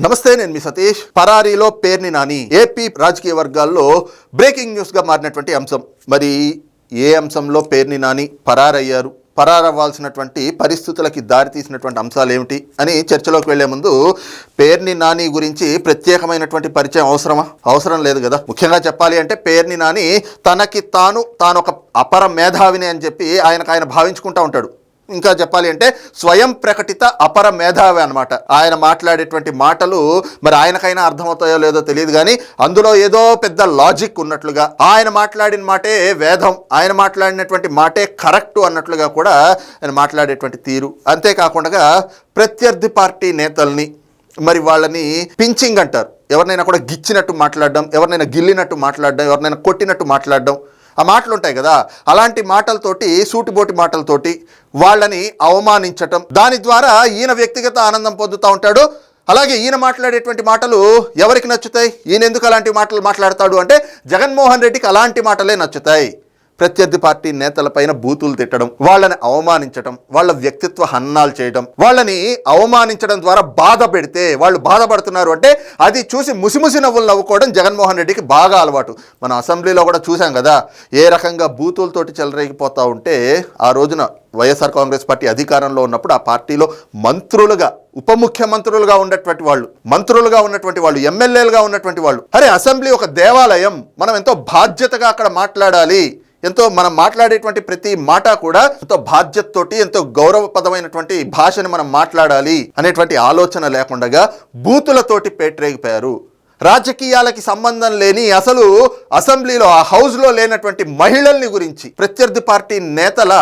నమస్తే నేను మీ సతీష్. పరారీలో పేర్ని నాని. ఏపీ రాజకీయ వర్గాల్లో బ్రేకింగ్ న్యూస్గా మారినటువంటి అంశం. మరి ఏ అంశంలో పేర్ని నాని పరారయ్యారు? పరారవ్వాల్సినటువంటి పరిస్థితులకి దారితీసినటువంటి అంశాలు ఏమిటి అని చర్చలోకి వెళ్ళే ముందు పేర్ని నాని గురించి ప్రత్యేకమైనటువంటి పరిచయం అవసరమా? అవసరం లేదు కదా. ముఖ్యంగా చెప్పాలి అంటే పేర్ని నాని తనకి తాను తాను ఒక అపర మేధావిని అని చెప్పి ఆయనకు ఆయన భావించుకుంటా ఉంటాడు. ఇంకా చెప్పాలి అంటే స్వయం ప్రకటిత అపర మేధావి అనమాట ఆయన మాట్లాడేటువంటి మాటలు మరి ఆయనకైనా అర్థమవుతాయో లేదో తెలియదు కానీ అందులో ఏదో పెద్ద లాజిక్ ఉన్నట్లుగా ఆయన మాట్లాడిన మాటే వేదం ఆయన మాట్లాడినటువంటి మాటే కరెక్ట్ అన్నట్లుగా కూడా ఆయన మాట్లాడేటువంటి తీరు. అంతేకాకుండా ప్రత్యర్థి పార్టీ నేతల్ని మరి వాళ్ళని పించింగ్ అంటారు. ఎవరినైనా కూడా గిచ్చినట్టు మాట్లాడడం ఎవరినైనా గిల్లినట్టు మాట్లాడడం ఎవరినైనా కొట్టినట్టు మాట్లాడడం ఆ మాటలు ఉంటాయి కదా అలాంటి మాటలతోటి సూటిబోటి మాటలతోటి వాళ్ళని అవమానించటం. దాని ద్వారా ఈయన వ్యక్తిగత ఆనందం పొందుతూ ఉంటాడు. అలాగే ఈయన మాట్లాడేటువంటి మాటలు ఎవరికి నచ్చుతాయి? ఈయన ఎందుకు అలాంటి మాటలు మాట్లాడతాడు అంటే జగన్మోహన్ రెడ్డికి అలాంటి మాటలే నచ్చుతాయి. ప్రత్యర్థి పార్టీ నేతలపైన బూతులు తిట్టడం వాళ్ళని అవమానించడం వాళ్ళ వ్యక్తిత్వ హన్నాలు చేయడం వాళ్ళని అవమానించడం ద్వారా బాధ పెడితే వాళ్ళు బాధపడుతున్నారు అంటే అది చూసి ముసిముసి నవ్వులు నవ్వుకోవడం జగన్మోహన్ రెడ్డికి బాగా అలవాటు. మన అసెంబ్లీలో కూడా చూసాం కదా ఏ రకంగా బూతులతోటి చెలరేగిపోతా ఉంటే ఆ రోజున వైఎస్ఆర్ కాంగ్రెస్ పార్టీ అధికారంలో ఉన్నప్పుడు ఆ పార్టీలో మంత్రులుగా ఉప ముఖ్యమంత్రులుగా ఉన్నటువంటి వాళ్ళు మంత్రులుగా ఉన్నటువంటి వాళ్ళు ఎమ్మెల్యేలుగా ఉన్నటువంటి వాళ్ళు. అరే అసెంబ్లీ ఒక దేవాలయం మనం ఎంతో బాధ్యతగా అక్కడ మాట్లాడాలి. ఎంతో మనం మాట్లాడేటువంటి ప్రతి మాట కూడా ఎంతో బాధ్యతతోటి ఎంతో గౌరవపదమైనటువంటి భాషని మనం మాట్లాడాలి అనేటువంటి ఆలోచన లేకుండా బూతులతోటి పేటరేగిపోయారు. రాజకీయాలకి సంబంధం లేని అసలు అసెంబ్లీలో ఆ హౌస్లో లేనటువంటి మహిళల్ని గురించి ప్రత్యర్థి పార్టీ నేతల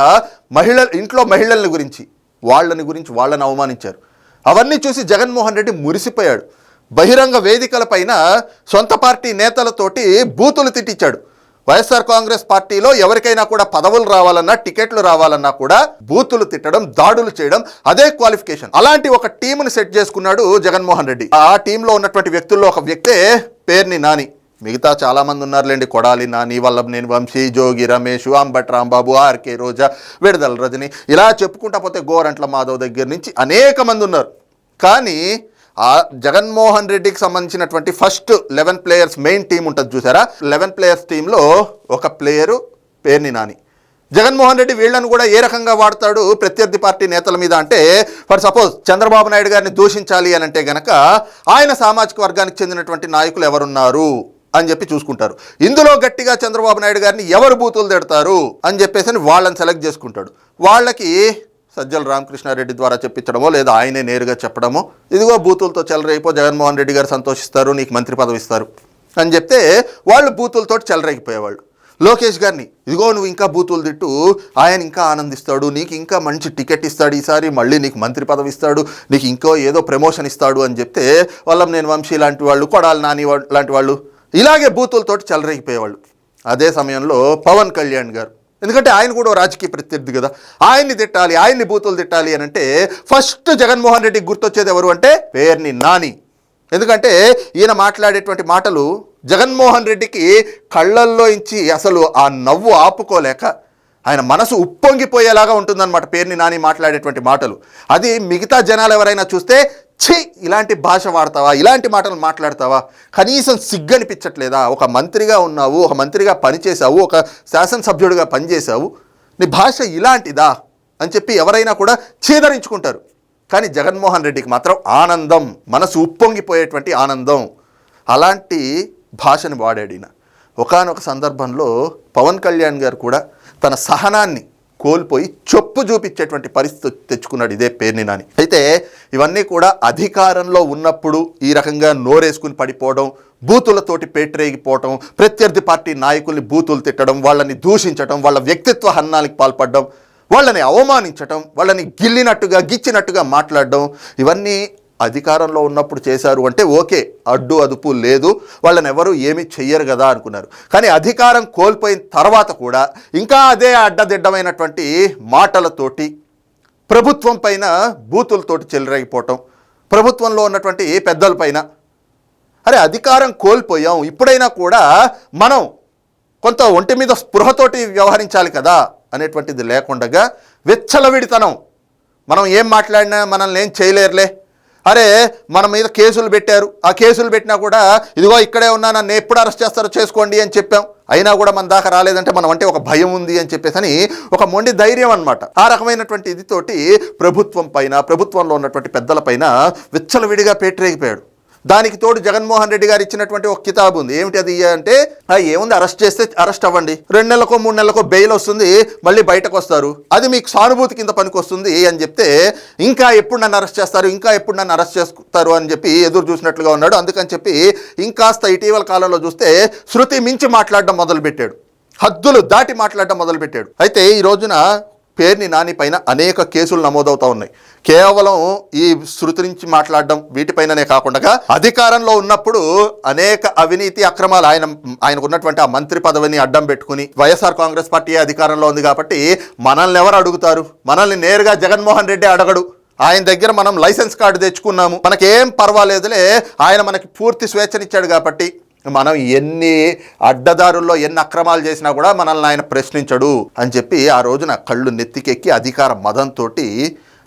మహిళ ఇంట్లో మహిళల్ని గురించి వాళ్ళని గురించి వాళ్ళని అవమానించారు. అవన్నీ చూసి జగన్మోహన్ రెడ్డి మురిసిపోయాడు. బహిరంగ వేదికలపైన సొంత పార్టీ నేతలతోటి బూతులు తిట్టించాడు. వైఎస్ఆర్ కాంగ్రెస్ పార్టీలో ఎవరికైనా కూడా పదవులు రావాలన్నా టికెట్లు రావాలన్నా కూడా బూతులు తిట్టడం దాడులు చేయడం అదే క్వాలిఫికేషన్. అలాంటి ఒక టీముని సెట్ చేసుకున్నాడు జగన్మోహన్ రెడ్డి. ఆ టీంలో ఉన్నటువంటి వ్యక్తుల్లో ఒక వ్యక్తే పేర్ని నాని. మిగతా చాలా మంది ఉన్నారులేండి. కొడాలి నాని వల్లభనేని వంశీ జోగి రమేష్ అంబట్ రాంబాబు ఆర్కే రోజా విడుదల రజని. ఇలా చెప్పుకుంటా పోతే గోరంట్ల మాధవ్ దగ్గర నుంచి అనేక మంది ఉన్నారు. కానీ ఆ జగన్మోహన్ రెడ్డికి సంబంధించినటువంటి first eleven players main team ఉంటుంది చూసారా? లెవెన్ ప్లేయర్స్ టీంలో ఒక ప్లేయరు పేర్ని నాని. జగన్మోహన్ రెడ్డి వీళ్ళను కూడా ఏ రకంగా వాడతాడు ప్రత్యర్థి పార్టీ నేతల మీద అంటే ఫర్ సపోజ్ చంద్రబాబు నాయుడు గారిని దూషించాలి అని అంటే గనక ఆయన సామాజిక వర్గానికి చెందినటువంటి నాయకులు ఎవరున్నారు అని చెప్పి చూసుకుంటారు. ఇందులో గట్టిగా చంద్రబాబు నాయుడు గారిని ఎవరు బూతులు తిడతారు అని చెప్పేసి అని వాళ్ళని సెలెక్ట్ చేసుకుంటాడు. వాళ్ళకి సజ్జల రామకృష్ణారెడ్డి ద్వారా చెప్పించడమో లేదా ఆయనే నేరుగా చెప్పడమో ఇదిగో బూతులతో చెలరైపో జగన్మోహన్ రెడ్డి గారు సంతోషిస్తారు నీకు మంత్రి పదవి ఇస్తారు అని చెప్తే వాళ్ళు బూతులతో చెలరేగిపోయేవాళ్ళు. లోకేష్ గారిని ఇదిగో నువ్వు ఇంకా బూతులు తిట్టు ఆయన ఇంకా ఆనందిస్తాడు నీకు ఇంకా మంచి టికెట్ ఇస్తాడు ఈసారి మళ్ళీ నీకు మంత్రి పదవి ఇస్తాడు నీకు ఇంకో ఏదో ప్రమోషన్ ఇస్తాడు అని చెప్తే వాళ్ళం నేను వంశీ లాంటి వాళ్ళు కొడాలి నాని లాంటి వాళ్ళు ఇలాగే బూతులతోటి చెలరేగిపోయేవాళ్ళు. అదే సమయంలో పవన్ కళ్యాణ్ గారు ఎందుకంటే ఆయన కూడా ఓ రాజకీయ ప్రత్యర్థి కదా. ఆయన్ని తిట్టాలి ఆయన్ని బూతులు తిట్టాలి అని అంటే ఫస్ట్ జగన్మోహన్ రెడ్డికి గుర్తొచ్చేది ఎవరు అంటే పేర్ని నాని. ఎందుకంటే ఈయన మాట్లాడేటువంటి మాటలు జగన్మోహన్ రెడ్డికి కళ్ళల్లో ఇచ్చి అసలు ఆ నవ్వు ఆపుకోలేక ఆయన మనసు ఉప్పొంగిపోయేలాగా ఉంటుందన్నమాట పేర్ని నాని మాట్లాడేటువంటి మాటలు. అది మిగతా జనాలు ఎవరైనా చూస్తే ఛీ ఇలాంటి భాష వాడతావా? ఇలాంటి మాటలు మాట్లాడతావా? కనీసం సిగ్గనిపించట్లేదా? ఒక మంత్రిగా ఉన్నావు ఒక మంత్రిగా పనిచేసావు ఒక శాసనసభ్యుడిగా పనిచేశావు. నీ భాష ఇలాంటిదా? అని చెప్పి ఎవరైనా కూడా చేదరించుకుంటారు కానీ జగన్మోహన్ రెడ్డికి మాత్రం ఆనందం మనసు ఉప్పొంగిపోయేటువంటి ఆనందం. అలాంటి భాషను వాడాడు ఈయన. ఒకానొక సందర్భంలో పవన్ కళ్యాణ్ గారు కూడా తన సహనాన్ని కోల్పోయి చొప్పు చూపించేటువంటి పరిస్థితి తెచ్చుకున్నాడు ఇదే పేర్ని నాని అయితే ఇవన్నీ కూడా అధికారంలో ఉన్నప్పుడు ఈ రకంగా నోరేసుకుని పడిపోవడం బూతులతోటి పేటరేగిపోవడం ప్రత్యర్థి పార్టీ నాయకుల్ని బూతులు తిట్టడం వాళ్ళని దూషించడం వాళ్ళ వ్యక్తిత్వ హన్నానికి పాల్పడడం వాళ్ళని అవమానించటం వాళ్ళని గిల్లినట్టుగా గిచ్చినట్టుగా మాట్లాడడం ఇవన్నీ అధికారంలో ఉన్నప్పుడు చేశారు అంటే ఓకే అడ్డు అదుపు లేదు వాళ్ళని ఎవరు ఏమీ చెయ్యరు కదా అనుకున్నారు. కానీ అధికారం కోల్పోయిన తర్వాత కూడా ఇంకా అదే అడ్డదిడ్డమైనటువంటి మాటలతోటి ప్రభుత్వం పైన బూతులతోటి చెలరేగిపోవటం ప్రభుత్వంలో ఉన్నటువంటి పెద్దల పైన అరే అధికారం కోల్పోయాం ఇప్పుడైనా కూడా మనం కొంత ఒంటి మీద స్పృహతోటి వ్యవహరించాలి కదా అనేటువంటిది లేకుండగా వెచ్చలవిడితనం. మనం ఏం మాట్లాడినా మనల్ని ఏం చేయలేరులే. అరే మన మీద కేసులు పెట్టారు. ఆ కేసులు పెట్టినా కూడా ఇదిగో ఇక్కడే ఉన్నా నన్ను ఎప్పుడు అరెస్ట్ చేస్తారో చేసుకోండి అని చెప్పాం. అయినా కూడా మన దాకా రాలేదంటే మనం అంటే ఒక భయం ఉంది అని చెప్పేసి అని ఒక మొండి ధైర్యం అన్నమాట. ఆ రకమైనటువంటి ఇది తోటి ప్రభుత్వం పైన ప్రభుత్వంలో ఉన్నటువంటి పెద్దల పైన విచ్చలవిడిగా పేటరేగిపోయాడు. దానికి తోడు జగన్మోహన్ రెడ్డి గారు ఇచ్చినటువంటి ఒక కితాబు ఉంది. ఏమిటి అది? అంటే ఏముంది? అరెస్ట్ చేస్తే అరెస్ట్ అవ్వండి. రెండు నెలలకో మూడు నెలలకో బెయిల్ వస్తుంది మళ్ళీ బయటకు వస్తారు. అది మీకు సానుభూతి కింద పనికి వస్తుంది అని చెప్తే ఇంకా ఎప్పుడు నన్ను అరెస్ట్ చేస్తారు? ఇంకా ఎప్పుడు నన్ను అరెస్ట్ చేస్తారు? అని చెప్పి ఎదురు చూసినట్లుగా ఉన్నాడు. అందుకని చెప్పి ఇంకాస్త ఇటీవల కాలంలో చూస్తే శృతి మించి మాట్లాడడం మొదలుపెట్టాడు. హద్దులు దాటి మాట్లాడడం మొదలుపెట్టాడు. అయితే ఈ రోజున పేర్ని నాని పైన అనేక కేసులు నమోదవుతా ఉన్నాయి. కేవలం ఈ శృతి నుంచి మాట్లాడడం వీటిపైననే కాకుండా అధికారంలో ఉన్నప్పుడు అనేక అవినీతి అక్రమాలు ఆయన ఆయనకు ఉన్నటువంటి ఆ మంత్రి పదవిని అడ్డం పెట్టుకుని వైఎస్ఆర్ కాంగ్రెస్ పార్టీ అధికారంలో ఉంది కాబట్టి మనల్ని ఎవరు అడుగుతారు? మనల్ని నేరుగా జగన్మోహన్ రెడ్డి అడగడు. ఆయన దగ్గర మనం లైసెన్స్ కార్డు తెచ్చుకున్నాము. మనకేం పర్వాలేదులే. ఆయన మనకి పూర్తి స్వేచ్ఛనిచ్చాడు కాబట్టి మనం ఎన్ని అడ్డదారుల్లో ఎన్ని అక్రమాలు చేసినా కూడా మనల్ని ఆయన ప్రశ్నించడు అని చెప్పి ఆ రోజున కళ్ళు నెత్తికెక్కి అధికార మదంతో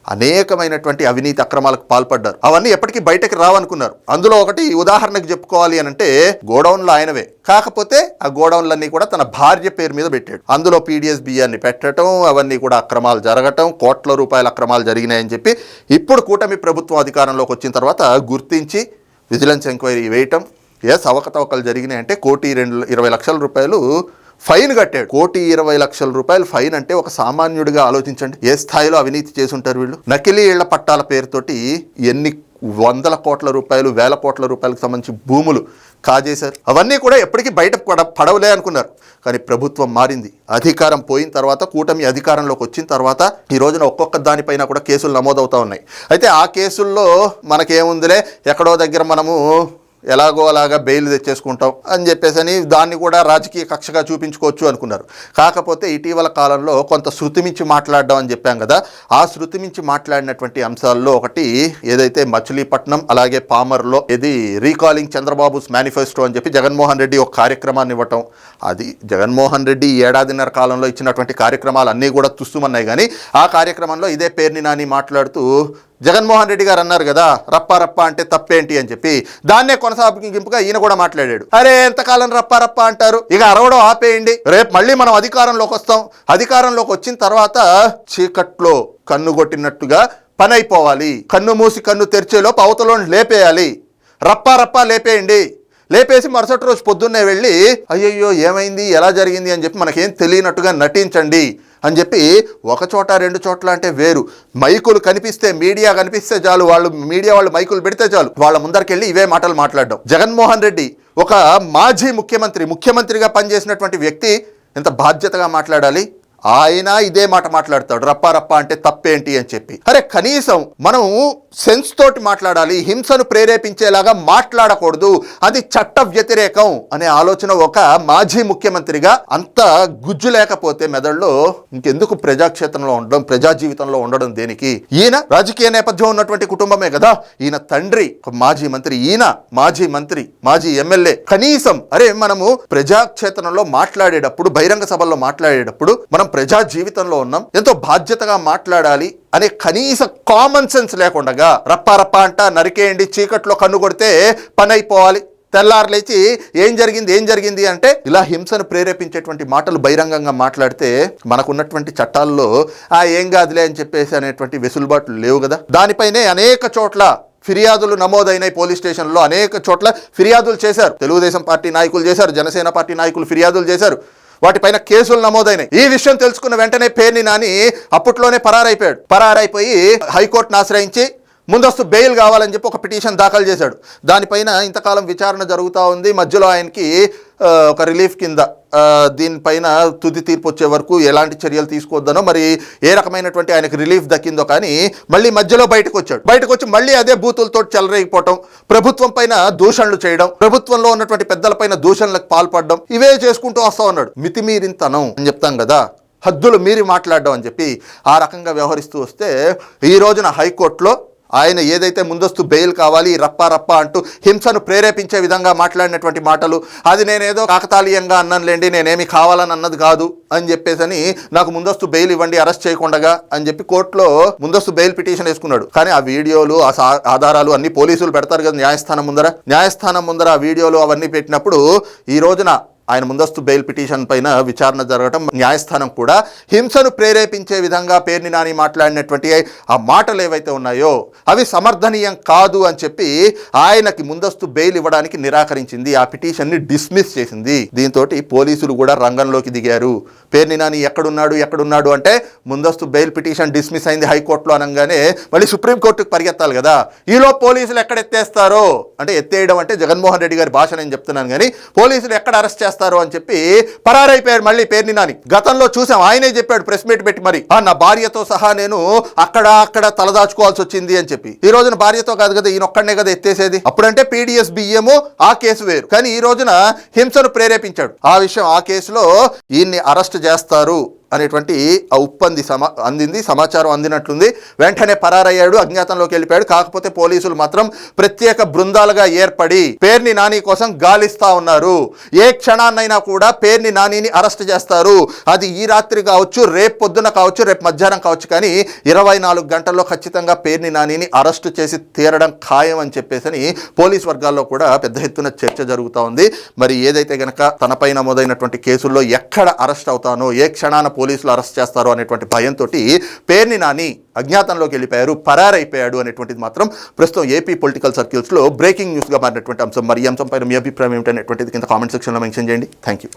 అనేకమైనటువంటి అవినీతి అక్రమాలకు పాల్పడ్డారు. అవన్నీ ఎప్పటికీ బయటకి రావనుకున్నారు. అందులో ఒకటి ఉదాహరణకు చెప్పుకోవాలి అని అంటే గోడౌన్లు ఆయనవే. కాకపోతే ఆ గోడౌన్లన్నీ కూడా తన భార్య పేరు మీద పెట్టాడు. అందులో పీడిఎస్ బియ్యాన్ని పెట్టడం అవన్నీ కూడా అక్రమాలు జరగటం కోట్ల రూపాయల అక్రమాలు జరిగినాయని చెప్పి ఇప్పుడు కూటమి ప్రభుత్వం అధికారంలోకి వచ్చిన తర్వాత గుర్తించి విజిలెన్స్ ఎంక్వైరీ వేయటం ఎస్ అవకతవకలు జరిగినాయి అంటే కోటి రెండు ఇరవై లక్షల రూపాయలు ఫైన్ కట్టాడు. కోటి ఇరవై లక్షల రూపాయలు ఫైన్ అంటే ఒక సామాన్యుడిగా ఆలోచించండి. ఏ స్థాయిలో అవినీతి చేసుంటారు వీళ్ళు? నకిలీ ఇళ్ళ పట్టాల పేరుతోటి ఎన్ని వందల కోట్ల రూపాయలు వేల కోట్ల రూపాయలకు సంబంధించి భూములు కాజేశారు. అవన్నీ కూడా ఎప్పటికీ బయట పడ పడవలే అనుకున్నారు. కానీ ప్రభుత్వం మారింది. అధికారం పోయిన తర్వాత కూటమి అధికారంలోకి వచ్చిన తర్వాత ఈ రోజున ఒక్కొక్క దానిపైన కూడా కేసులు నమోదవుతా ఉన్నాయి. అయితే ఆ కేసుల్లో మనకేముందిలే? ఎక్కడో దగ్గర మనము ఎలాగో అలాగా బెయిల్ తెచ్చేసుకుంటాం అని చెప్పేసి అని దాన్ని కూడా రాజకీయ కక్షగా చూపించుకోవచ్చు అనుకున్నారు. కాకపోతే ఇటీవల కాలంలో కొంత శృతిమించి మాట్లాడడం అని చెప్పాం కదా ఆ శృతిమించి మాట్లాడినటువంటి అంశాల్లో ఒకటి ఏదైతే మచిలీపట్నం అలాగే పామర్లో ఇది రీకాలింగ్ చంద్రబాబుస్ మేనిఫెస్టో అని చెప్పి జగన్మోహన్ రెడ్డి ఒక కార్యక్రమాన్ని ఇవ్వటం అది జగన్మోహన్ రెడ్డి ఏడాదిన్నర కాలంలో ఇచ్చినటువంటి కార్యక్రమాలు అన్నీ కూడా తుస్తుమన్నాయి కానీ ఆ కార్యక్రమంలో ఇదే పేరుని నాని మాట్లాడుతూ జగన్మోహన్ రెడ్డి గారు అన్నారు కదా రప్ప రప్ప అంటే తప్పేంటి అని చెప్పి. దాన్నే కొనసాగింపుగా ఈయన కూడా మాట్లాడాడు. అరే ఎంతకాలం రప్ప రప్ప అంటారు? ఇక అరవడం ఆపేయండి. రేపు మళ్ళీ మనం అధికారంలోకి వస్తాం. అధికారంలోకి వచ్చిన తర్వాత చీకట్లో కన్ను కొట్టినట్టుగా పని అయిపోవాలి కన్ను మూసి కన్ను తెరిచేలోపు అవతలో లేపేయాలి. రప్పా రప్పా లేపేయండి. లేపేసి మరుసటి రోజు పొద్దున్నే వెళ్ళి అయ్యయ్యో ఏమైంది? ఎలా జరిగింది? అని చెప్పి మనకేం తెలియనట్టుగా నటించండి. అని చెప్పి ఒక చోట రెండు చోట్ల అంటే వేరు. మైకులు కనిపిస్తే మీడియా కనిపిస్తే చాలు వాళ్ళు మీడియా వాళ్ళు మైకులు పెడితే చాలు. వాళ్ళ ముందరికెళ్ళి ఇవే మాటలు మాట్లాడడం. జగన్మోహన్ రెడ్డి ఒక మాజీ ముఖ్యమంత్రి ముఖ్యమంత్రిగా పనిచేసినటువంటి వ్యక్తి ఎంత బాధ్యతగా మాట్లాడాలి? ఆయన ఇదే మాట మాట్లాడతాడు. రప్ప రప్ప అంటే తప్పేంటి అని చెప్పి. అరే కనీసం మనం సెన్స్ తోటి మాట్లాడాలి హింసను ప్రేరేపించేలాగా మాట్లాడకూడదు అది చట్ట వ్యతిరేకం అనే ఆలోచన ఒక మాజీ ముఖ్యమంత్రిగా అంత గుజ్జు లేకపోతే మెదడులో ఇంకెందుకు ప్రజాక్షేత్రంలో ఉండడం ప్రజా జీవితంలో ఉండడం దేనికి? ఈయన రాజకీయ నేపథ్యం ఉన్నటువంటి కుటుంబమే కదా. ఈయన తండ్రి మాజీ మంత్రి ఈయన మాజీ మంత్రి మాజీ ఎమ్మెల్యే. కనీసం అరే మనము ప్రజాక్షేత్రంలో మాట్లాడేటప్పుడు బహిరంగ సభల్లో మాట్లాడేటప్పుడు మనం ప్రజా జీవితంలో ఉన్నాం ఎంతో బాధ్యతగా మాట్లాడాలి అనే కనీస కామన్ సెన్స్ లేకుండా రప్పారప్ప అంట నరికేయండి చీకట్లో కన్ను కొడితే పని అయిపోవాలి తెల్లారు లేచి ఏం జరిగింది ఏం జరిగింది అంటే ఇలా హింసను ప్రేరేపించేటువంటి మాటలు బహిరంగంగా మాట్లాడితే మనకున్నటువంటి చట్టాల్లో ఆ ఏం కాదులే అని చెప్పేసి అనేటువంటి వెసులుబాట్లు లేవు కదా. దానిపైనే అనేక చోట్ల ఫిర్యాదులు నమోదైనాయి పోలీస్ స్టేషన్లో. అనేక చోట్ల ఫిర్యాదులు చేశారు. తెలుగుదేశం పార్టీ నాయకులు చేశారు జనసేన పార్టీ నాయకులు ఫిర్యాదులు చేశారు. వాటిపైన కేసులు నమోదైనాయి. ఈ విషయం తెలుసుకున్న వెంటనే పేర్ని నాని అప్పట్లోనే పరారైపోయాడు. పరారైపోయి హైకోర్టును ఆశ్రయించి ముందస్తు బెయిల్ కావాలని చెప్పి ఒక పిటిషన్ దాఖలు చేశాడు. దానిపైన ఇంతకాలం విచారణ జరుగుతూ ఉంది. మధ్యలో ఆయనకి ఒక రిలీఫ్ కింద దీనిపైన తుది తీర్పు వచ్చే వరకు ఎలాంటి చర్యలు తీసుకోవద్దనో మరి ఏ రకమైనటువంటి ఆయనకు రిలీఫ్ దక్కిందో కానీ మళ్ళీ మధ్యలో బయటకు వచ్చాడు. బయటకు వచ్చి మళ్ళీ అదే బూతులతో చెలరేగిపోవటం ప్రభుత్వం పైన దూషణలు చేయడం ప్రభుత్వంలో ఉన్నటువంటి పెద్దలపైన దూషణలకు పాల్పడడం ఇవే చేసుకుంటూ వస్తా ఉన్నాడు. మితిమీరింతనం అని చెప్తాం కదా హద్దులు మీరి మాట్లాడడం అని చెప్పి ఆ రకంగా వ్యవహరిస్తూ వస్తే ఈ రోజున హైకోర్టులో ఆయన ఏదైతే ముందస్తు బెయిల్ కావాలి రప్పా రప్పా అంటూ హింసను ప్రేరేపించే విధంగా మాట్లాడినటువంటి మాటలు అది నేనేదో కాకతాళీయంగా అన్నానులేండి నేనేమి కావాలని అన్నది కాదు అని చెప్పేసని నాకు ముందస్తు బెయిల్ ఇవ్వండి అరెస్ట్ చేయకుండా అని చెప్పి కోర్టులో ముందస్తు బెయిల్ పిటిషన్ వేసుకున్నాడు. కానీ ఆ వీడియోలు ఆ సా- ఆధారాలు అన్ని పోలీసులు పెడతారు కదా న్యాయస్థానం ముందర. న్యాయస్థానం ముందర ఆ వీడియోలు అవన్నీ పెట్టినప్పుడు ఈ రోజున ఆయన ముందస్తు బెయిల్ పిటిషన్ పైన విచారణ జరగడం న్యాయస్థానం కూడా హింసను ప్రేరేపించే విధంగా పేర్ని నాని మాట్లాడినటువంటి ఆ మాటలు ఏవైతే ఉన్నాయో అవి సమర్థనీయం కాదు అని చెప్పి ఆయనకి ముందస్తు బెయిల్ ఇవ్వడానికి నిరాకరించింది. ఆ పిటిషన్ని డిస్మిస్ చేసింది. దీంతో పోలీసులు కూడా రంగంలోకి దిగారు. పేర్ని నాని ఎక్కడున్నాడు ఎక్కడున్నాడు అంటే ముందస్తు బెయిల్ పిటిషన్ డిస్మిస్ అయింది హైకోర్టులో అనగానే మళ్ళీ సుప్రీంకోర్టుకు పరిగెత్తాలి కదా. ఈలో పోలీసులు ఎక్కడ ఎత్తేస్తారో? అంటే ఎత్తేయడం అంటే జగన్మోహన్ రెడ్డి గారి భాష నేను చెప్తున్నాను కానీ పోలీసులు ఎక్కడ అరెస్ట్ చేస్తారు? అని చెప్పి పరారైపోయాడు మళ్ళీ పేర్ని నాని. గతంలో చూసాం ఆయనే చెప్పాడు ప్రెస్ మీట్ పెట్టి మరి "ఆ, నా భార్యతో సహా నేను అక్కడ అక్కడ తలదాచుకోవాల్సి వచ్చింది అని చెప్పి. ఈ రోజున భార్యతో కాదు కదా ఈయనొక్కడనే కదా ఎత్తేసేది? అప్పుడంటే పీడిఎస్ బియ్యము ఆ కేసు వేరు. కానీ ఈ రోజున హింసను ప్రేరేపించాడు. ఆ విషయం ఆ కేసులో ఈయన్ని అరెస్ట్ చేస్తారు. అనేటువంటి ఉప్పంది సమా అందింది సమాచారం అందినట్లుంది. వెంటనే పరారయ్యాడు అజ్ఞాతంలోకి వెళ్ళిపోయాడు. కాకపోతే పోలీసులు మాత్రం ప్రత్యేక బృందాలుగా ఏర్పడి పేర్ని నాని కోసం గాలిస్తా ఉన్నారు. ఏ క్షణాన్నైనా కూడా పేర్ని నానిని అరెస్ట్ చేస్తారు. అది ఈ రాత్రి కావచ్చు రేపు పొద్దున కావచ్చు రేపు మధ్యాహ్నం కావచ్చు కానీ ఇరవై నాలుగు గంటల్లో ఖచ్చితంగా పేర్ని నానిని అరెస్ట్ చేసి తీరడం ఖాయం అని చెప్పేసి పోలీస్ వర్గాల్లో కూడా పెద్ద ఎత్తున చర్చ జరుగుతూ ఉంది. మరి ఏదైతే గనక తనపై నమోదైనటువంటి కేసుల్లో ఎక్కడ అరెస్ట్ అవుతానో ఏ క్షణాన పోలీసులు అరెస్ట్ చేస్తారు అనేటువంటి భయంతో పేర్ని నాని అజ్ఞాతంలోకి వెళ్ళిపోయారు పరారైపోయాడు అనేటువంటిది మాత్రం ప్రస్తుతం ఏపీ పొలిటికల్ సర్కిల్స్లో బ్రేకింగ్ న్యూస్గా మారినటువంటి అంశం. మరి ఈ అంశం పైన మీ అభిప్రాయం ఏమిటనేటువంటిది కింద కామెంట్ సెక్షన్లో మెన్షన్ చేయండి. Thank you